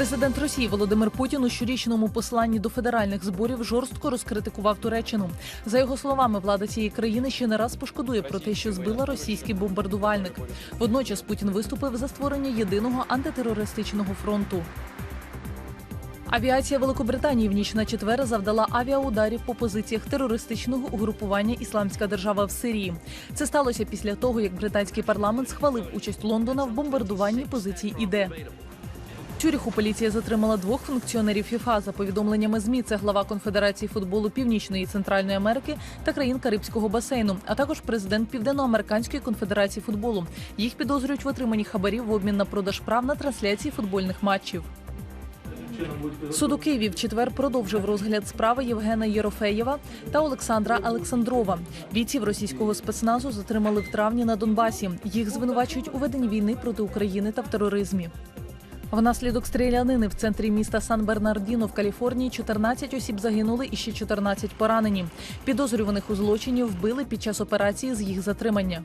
Президент Росії Володимир Путін у щорічному посланні до федеральних зборів жорстко розкритикував Туреччину. За його словами, влада цієї країни ще не раз пошкодує про те, що збила російський бомбардувальник. Водночас Путін виступив за створення єдиного антитерористичного фронту. Авіація Великобританії в ніч на четвер завдала авіаударів по позиціях терористичного угрупування Ісламська держава в Сирії. Це сталося після того, як британський парламент схвалив участь Лондона в бомбардуванні позицій ІДЕ. В Цюріху поліція затримала двох функціонерів ФІФА. За повідомленнями ЗМІ, це глава Конфедерації футболу Північної і Центральної Америки та країн Карибського басейну, а також президент Південноамериканської конфедерації футболу. Їх підозрюють в отриманні хабарів в обмін на продаж прав на трансляції футбольних матчів. Суд у Києві в четвер продовжив розгляд справи Євгена Єрофеєва та Олександра Олександрова. Бійців російського спецназу затримали в травні на Донбасі. Їх звинувачують у веденні війни проти України та в тероризмі. Внаслідок стрілянини в центрі міста Сан-Бернардіно в Каліфорнії 14 осіб загинули і ще 14 поранені. Підозрюваних у злочині вбили під час операції з їх затримання.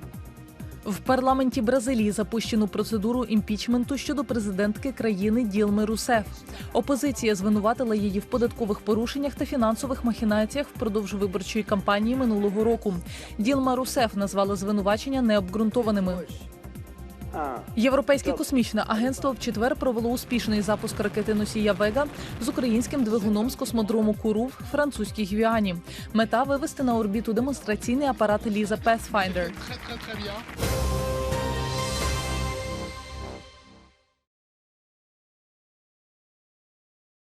В парламенті Бразилії запущено процедуру імпічменту щодо президентки країни Ділми Русеф. Опозиція звинуватила її в податкових порушеннях та фінансових махінаціях впродовж виборчої кампанії минулого року. Ділма Русеф назвала звинувачення необґрунтованими. Європейське космічне агентство в четвер провело успішний запуск ракети носія Вега з українським двигуном з космодрому Куру в французькій Гвіані. Мета вивести на орбіту демонстраційний апарат Ліза Pathfinder.